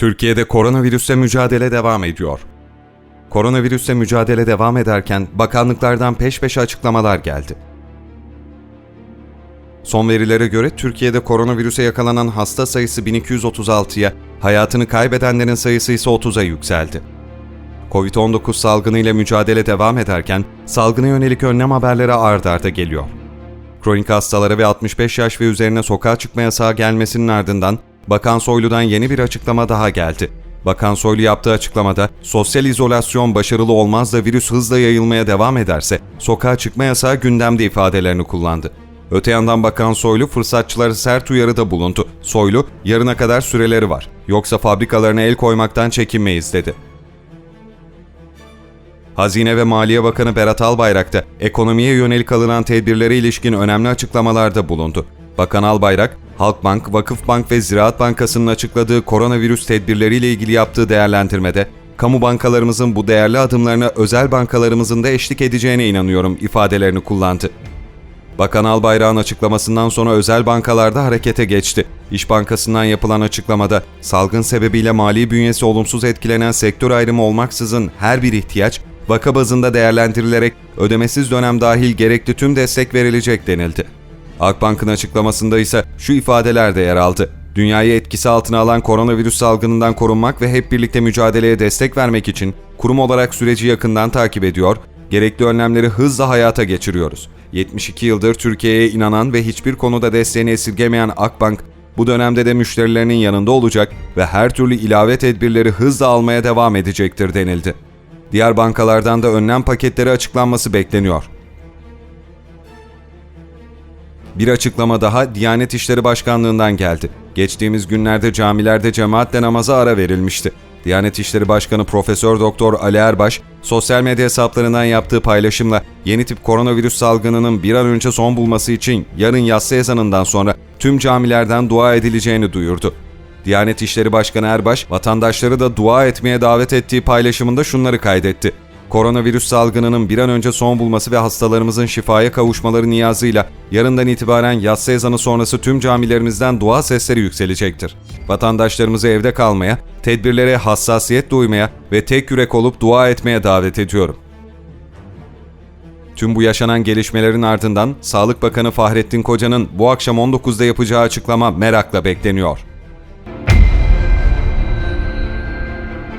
Türkiye'de koronavirüsle mücadele devam ediyor. Koronavirüsle mücadele devam ederken bakanlıklardan peş peşe açıklamalar geldi. Son verilere göre Türkiye'de koronavirüse yakalanan hasta sayısı 1236'ya, hayatını kaybedenlerin sayısı ise 30'a yükseldi. Covid-19 salgını ile mücadele devam ederken salgına yönelik önlem haberleri ard arda geliyor. Kronik hastalara ve 65 yaş ve üzerine sokağa çıkma yasağı gelmesinin ardından Bakan Soylu'dan yeni bir açıklama daha geldi. Bakan Soylu yaptığı açıklamada sosyal izolasyon başarılı olmaz da virüs hızla yayılmaya devam ederse sokağa çıkma yasağı gündemde ifadelerini kullandı. Öte yandan Bakan Soylu fırsatçılara sert uyarıda bulundu. Soylu, yarına kadar süreleri var. Yoksa fabrikalarına el koymaktan çekinmeyiz dedi. Hazine ve Maliye Bakanı Berat Albayrak da ekonomiye yönelik alınan tedbirlere ilişkin önemli açıklamalarda bulundu. Bakan Albayrak, Halkbank, Vakıfbank ve Ziraat Bankası'nın açıkladığı koronavirüs tedbirleriyle ilgili yaptığı değerlendirmede, kamu bankalarımızın bu değerli adımlarına özel bankalarımızın da eşlik edeceğine inanıyorum ifadelerini kullandı. Bakan Albayrak'ın açıklamasından sonra özel bankalarda harekete geçti. İş Bankası'ndan yapılan açıklamada salgın sebebiyle mali bünyesi olumsuz etkilenen sektör ayrımı olmaksızın her bir ihtiyaç vaka bazında değerlendirilerek ödemesiz dönem dahil gerekli tüm destek verilecek denildi. Akbank'ın açıklamasında ise şu ifadeler de yer aldı. Dünyayı etkisi altına alan koronavirüs salgınından korunmak ve hep birlikte mücadeleye destek vermek için kurum olarak süreci yakından takip ediyor, gerekli önlemleri hızla hayata geçiriyoruz. 72 yıldır Türkiye'ye inanan ve hiçbir konuda desteğini esirgemeyen Akbank, bu dönemde de müşterilerinin yanında olacak ve her türlü ilave tedbirleri hızla almaya devam edecektir denildi. Diğer bankalardan da önlem paketleri açıklanması bekleniyor. Bir açıklama daha Diyanet İşleri Başkanlığı'ndan geldi. Geçtiğimiz günlerde camilerde cemaatle namaza ara verilmişti. Diyanet İşleri Başkanı Profesör Doktor Ali Erbaş, sosyal medya hesaplarından yaptığı paylaşımla yeni tip koronavirüs salgınının bir an önce son bulması için yarın yatsı ezanından sonra tüm camilerden dua edileceğini duyurdu. Diyanet İşleri Başkanı Erbaş, vatandaşları da dua etmeye davet ettiği paylaşımında şunları kaydetti. Koronavirüs salgınının bir an önce son bulması ve hastalarımızın şifaya kavuşmaları niyazıyla yarından itibaren yatsı ezanı sonrası tüm camilerimizden dua sesleri yükselecektir. Vatandaşlarımızı evde kalmaya, tedbirlere hassasiyet duymaya ve tek yürek olup dua etmeye davet ediyorum. Tüm bu yaşanan gelişmelerin ardından Sağlık Bakanı Fahrettin Koca'nın bu akşam 19'da yapacağı açıklama merakla bekleniyor.